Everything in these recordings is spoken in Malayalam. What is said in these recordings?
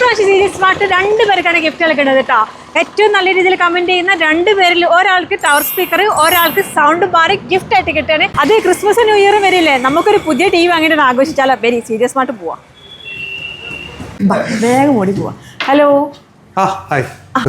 ഇപ്രാവശ്യം സീരീസ് സ്മാർട്ട് രണ്ട് പേർക്കാണ് ഗിഫ്റ്റ് കളിക്കുന്നത് കേട്ടോ. ഏറ്റവും നല്ല രീതിയിൽ കമന്റ് ചെയ്യുന്ന രണ്ട് പേരിൽ ഒരാൾക്ക് ടവർ സ്പീക്കർ ഒരാൾക്ക് സൗണ്ട് ബാർ ഗിഫ്റ്റ് ആയിട്ട് കിട്ടുകയാണ്. അത് ക്രിസ്മസ് ന്യൂ ഇയർ വരില്ലേ നമുക്കൊരു പുതിയ ടി വി വാങ്ങിയിട്ട് ആഘോഷിച്ചാലോ? വെരി സീരിയസ് സ്മാർട്ട് പോവാം. വേഗം ഓടി പോവാം. ഹലോ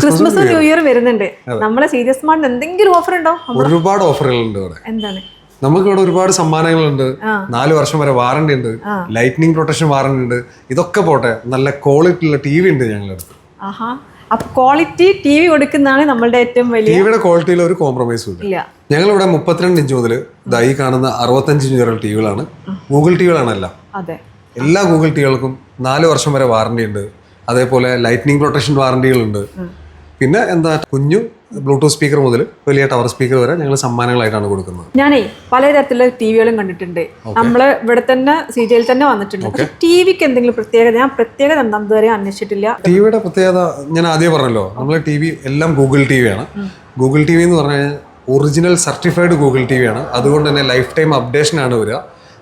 ക്രിസ്മസ് ന്യൂ ഇയർ വരുന്നുണ്ട്. നമ്മളെ സീരിയസ് സ്മാർട്ട് എന്തെങ്കിലും ഓഫർ ഉണ്ടോ? ഒരുപാട് ഓഫറുകളുണ്ട് ഉണ്ട് എന്താണ്? നമുക്ക് ഇവിടെ ഒരുപാട് സമ്മാനങ്ങളുണ്ട്. നാല് വർഷം വരെ വാറണ്ടി ഉണ്ട്. ലൈറ്റ്നിങ് പ്രൊട്ടക്ഷൻ വാറണ്ടി ഉണ്ട്. ഇതൊക്കെ പോട്ടെ നല്ല ക്വാളിറ്റി ഉള്ള ടി വി ഉണ്ട് ഞങ്ങളുടെ അടുത്ത്. ആഹാ. അപ്പൊ ക്വാളിറ്റി ടി വി കൊടുക്കുന്നതാണ് നമ്മളുടെ ഏറ്റവും വലിയ ടിവിയുടെ ക്വാളിറ്റിയിൽ ഒരു കോംപ്രമൈസും ഇല്ല. ഞങ്ങൾ ഞങ്ങളിവിടെ മുപ്പത്തിരണ്ട് ഇഞ്ച് മുതൽ ഈ കാണുന്ന അറുപത്തഞ്ച് ഇഞ്ച് വരെയുള്ള ടിവികളാണ് ഗൂഗിൾ ടിവികളാണ് എല്ലാം. അതെ. എല്ലാ ഗൂഗിൾ ടിവികൾക്കും നാല് വർഷം വരെ വാറണ്ടി ഉണ്ട്. അതേപോലെ ലൈറ്റ്നിങ് പ്രൊട്ടക്ഷൻ വാറണ്ടികളുണ്ട് പിന്നെ എന്താ കുഞ്ഞു ബ്ലൂടൂത്ത് സ്പീക്കർ മുതൽ വലിയ ടവർ സ്പീക്കർ വരെ ഞങ്ങൾ സമ്മാനങ്ങളായിട്ടാണ് കൊടുക്കുന്നത്. ഞാനേ പലതരത്തിലുള്ള ടി വികളും കണ്ടിട്ടുണ്ട്. നമ്മൾ ഇവിടെ തന്നെ സീരിയൽ തന്നെ വന്നിട്ടുണ്ട്. പക്ഷെ ടി വിക്ക് എന്തെങ്കിലും പ്രത്യേകത? ഞാൻ പ്രത്യേകത എന്താ ഇതുവരെ അന്വേഷിച്ചിട്ടില്ല. ടിവിയുടെ പ്രത്യേകത ഞാൻ ആദ്യം പറഞ്ഞല്ലോ നമ്മൾ ടി വി എല്ലാം ഗൂഗിൾ ടി ആണ്. ഗൂഗിൾ ടി വി എന്ന് പറഞ്ഞാൽ ഒറിജിനൽ സർട്ടിഫൈഡ് ഗൂഗിൾ ടി ആണ്. അതുകൊണ്ട് തന്നെ ലൈഫ് ടൈം അപ്ഡേഷൻ ആണ് വരിക.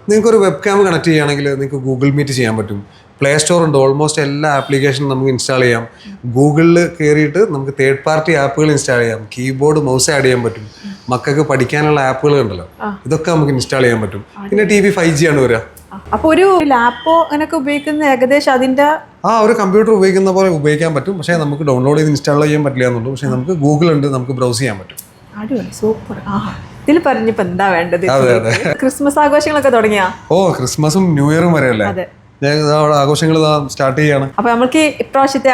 നിങ്ങൾക്ക് ഒരു വെബ് ക്യാം കണക്ട് ചെയ്യുകയാണെങ്കിൽ നിങ്ങൾക്ക് ഗൂഗിൾ മീറ്റ് ചെയ്യാൻ പറ്റും. പ്ലേ സ്റ്റോർ ഉണ്ട്. ഓൾമോസ്റ്റ് എല്ലാ ആപ്ലിക്കേഷനും നമുക്ക് ഇൻസ്റ്റാൾ ചെയ്യാം. ഗൂഗിളിൽ കയറിയിട്ട് നമുക്ക് തേർഡ് പാർട്ടി ആപ്പുകൾ ഇൻസ്റ്റാൾ ചെയ്യാം. കീബോർഡ് മൗസ് ആഡ് ചെയ്യാൻ പറ്റും. മക്കൾക്ക് പഠിക്കാനുള്ള ആപ്പുകൾ ഉണ്ടല്ലോ. ഇതൊക്കെ നമുക്ക് ഇൻസ്റ്റാൾ ചെയ്യാൻ പറ്റും. പിന്നെ ടി വി ഫൈവ് ജി ആണ് വരിക. അപ്പൊ ഒരു ലാപ്പോ അങ്ങനെയൊക്കെ ഉപയോഗിക്കുന്ന ഏകദേശം അതിന്റെ ആ ഒരു കമ്പ്യൂട്ടർ ഉപയോഗിക്കുന്ന പോലെ ഉപയോഗിക്കാൻ പറ്റും. പക്ഷേ നമുക്ക് ഡൗൺലോഡ് ചെയ്ത് ഇൻസ്റ്റാൾ ചെയ്യാൻ പറ്റില്ല എന്നുള്ളൂ. പക്ഷേ നമുക്ക് ഗൂഗിൾ ഉണ്ട്. നമുക്ക് ബ്രൗസ് ചെയ്യാൻ പറ്റും. സൂപ്പർ ആ. ഇതിൽ പറഞ്ഞിപ്പോ എന്താ വേണ്ടത്. ക്രിസ്മസ് ആഘോഷങ്ങളൊക്കെ തുടങ്ങിയാ? ഓ ക്രിസ്മസും ന്യൂ ഇയറും വരെയല്ലേ ആഘോഷങ്ങൾ സ്റ്റാർട്ട് ചെയ്യാണ്. അപ്പൊ നമുക്ക് ഇപ്രാവശ്യത്തെ.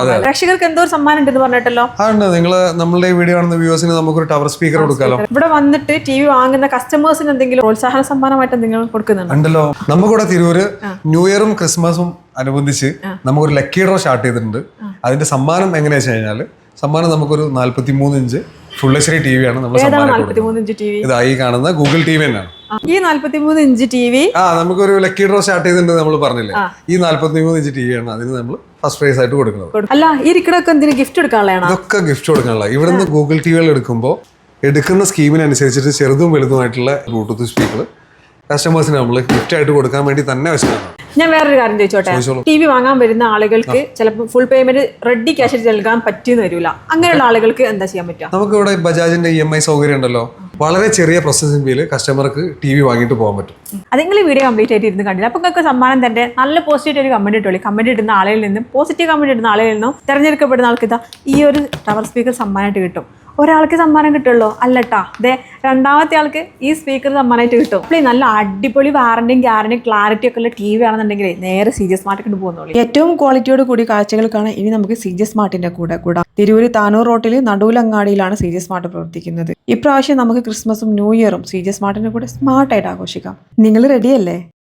അതെ. പ്രേക്ഷകർക്ക് എന്തോ ഒരു സമ്മാനം ഉണ്ടെന്ന് പറഞ്ഞിട്ടല്ലോ അതുണ്ട് നിങ്ങൾ നമ്മളുടെ വീഡിയോ കാണുന്ന വ്യൂവേഴ്സിന് നമുക്കൊരു ടവർ സ്പീക്കർ കൊടുക്കാലോ. ഇവിടെ വന്നിട്ട് ടി വി വാങ്ങുന്ന കസ്റ്റമേഴ്സിന് എന്തെങ്കിലും പ്രോത്സാഹന സമ്മാനമായിട്ട് എന്തെങ്കിലും കൊടുക്കുന്നുണ്ടോ? ഉണ്ടല്ലോ. നമുക്കിവിടെ തിരൂര് ന്യൂ ഇയറും ക്രിസ്മസും അനുബന്ധിച്ച് നമുക്കൊരു ലക്കി ഡ്രോ സ്റ്റാർട്ട് ചെയ്തിട്ടുണ്ട്. അതിന്റെ സമ്മാനം എങ്ങനെയാ വെച്ച് കഴിഞ്ഞാൽ സമ്മാനം നമുക്കൊരു നാല്പത്തി മൂന്ന് inch full H D T V ആണ് നമ്മൾ സമ്മാനം ഇതാ ഈ കാണുന്ന ഗൂഗിൾ ടി വി തന്നെയാണ്. ഈ നാല്പത്തി മൂന്ന് ഇഞ്ച് ടി വി? ആ നമുക്കൊരു ലക്കി ഡ്രോ സ്റ്റാർട്ട് ചെയ്തിട്ടുണ്ട് നമ്മൾ പറഞ്ഞില്ലേ. ഈ നാല്പത്തി മൂന്ന് ഇഞ്ച് ടി വി ആണ് അതിന് നമ്മൾ ഫസ്റ്റ് പ്രൈസ് ആയിട്ട് കൊടുക്കുന്നത്. അല്ല ഈ ഇരിക്കടൊക്കെ എന്തിനു ഗിഫ്റ്റ് എടുക്കാനുള്ള ഇതൊക്കെ ഗിഫ്റ്റ് കൊടുക്കാനുള്ള ഇവിടുന്ന് ഗൂഗിൾ ടി വികൾ എടുക്കുമ്പോൾ എടുക്കുന്ന സ്കീമിനനുസരിച്ചിട്ട് ചെറുതും വലുതുമായിട്ടുള്ള ബ്ലൂടൂത്ത് സ്പീക്കർ കസ്റ്റമേഴ്സിന് നമ്മൾ ഗിഫ്റ്റ് ആയിട്ട് കൊടുക്കാൻ വേണ്ടി തന്നെ വെച്ചിട്ടാണ്. ഞാൻ വേറൊരു കാര്യം ചോദിച്ചോട്ടെ. ടി വി വാങ്ങാൻ വരുന്ന ആളുകൾക്ക് ചിലപ്പോൾ ഫുൾ പേയ്മെന്റ് റെഡി ക്യാഷ് നൽകാൻ പറ്റിയെന്ന് വരില്ല അങ്ങനെയുള്ള ആളുകൾക്ക് എന്താ ചെയ്യാൻ പറ്റുക? നമുക്ക് ഇവിടെ ബജാജിന്റെ ഇ എം ഐ സൗകര്യം ഉണ്ടല്ലോ. വളരെ ചെറിയ പ്രോസസ്സിംഗ് ഫീൽ കസ്റ്റമർക്ക് ടി വി വാങ്ങിയിട്ട് പോകാൻ പറ്റും. അത് നിങ്ങൾ വീഡിയോ കംപ്ലീറ്റ് ആയിട്ട് ഇരുന്ന് കണ്ടില്ല. അപ്പോൾ നിങ്ങൾക്ക് സമ്മാനം തന്റെ നല്ല പോസിറ്റീവ് ഒരു കമന്റ് ഇട്ടോളി. കമന്റ് ഇടുന്ന ആളിൽ നിന്നും പോസിറ്റീവ് കമന്റ് ഇടുന്ന ആളിൽ നിന്നും തിരഞ്ഞെടുക്കപ്പെടുന്ന ആൾക്ക് ഇതാ ഈ ഒരു ടവർ സ്പീക്കർ സമ്മാനമായിട്ട് കിട്ടും. ഒരാൾക്ക് സമ്മാനം കിട്ടുള്ളൂ. അല്ലട്ടാ അതെ രണ്ടാമത്തെ ആൾക്ക് ഈ സ്പീക്കർ സമ്മാനമായിട്ട് കിട്ടും. അപ്പോൾ നല്ല അടിപൊളി വാറണ്ടിയും ഗ്യാരണ്ടിയും ക്ലാരിറ്റി ഒക്കെ ഉള്ള ടി വി ആണെന്നുണ്ടെങ്കിൽ നേരെ സി ജി സ്മാർട്ട് കൊണ്ട് പോകുന്നുള്ളൂ ഏറ്റവും ക്വാളിറ്റിയോട് കൂടി കാഴ്ചകൾ കാണാൻ ഇനി നമുക്ക് സി ജി സ്മാർട്ടിന്റെ കൂടെ കൂടാം. തിരൂര് താനൂർ റോട്ടിൽ നടുവിലങ്ങാടിയിലാണ് സി ജി സ്മാർട്ട് പ്രവർത്തിക്കുന്നത്. ഇപ്രാവശ്യം നമുക്ക് ക്രിസ്മസും ന്യൂ ഇയറും സി ജി സ്മാർട്ടിന്റെ കൂടെ സ്മാർട്ടായിട്ട് ആഘോഷിക്കാം. നിങ്ങൾ റെഡിയല്ലേ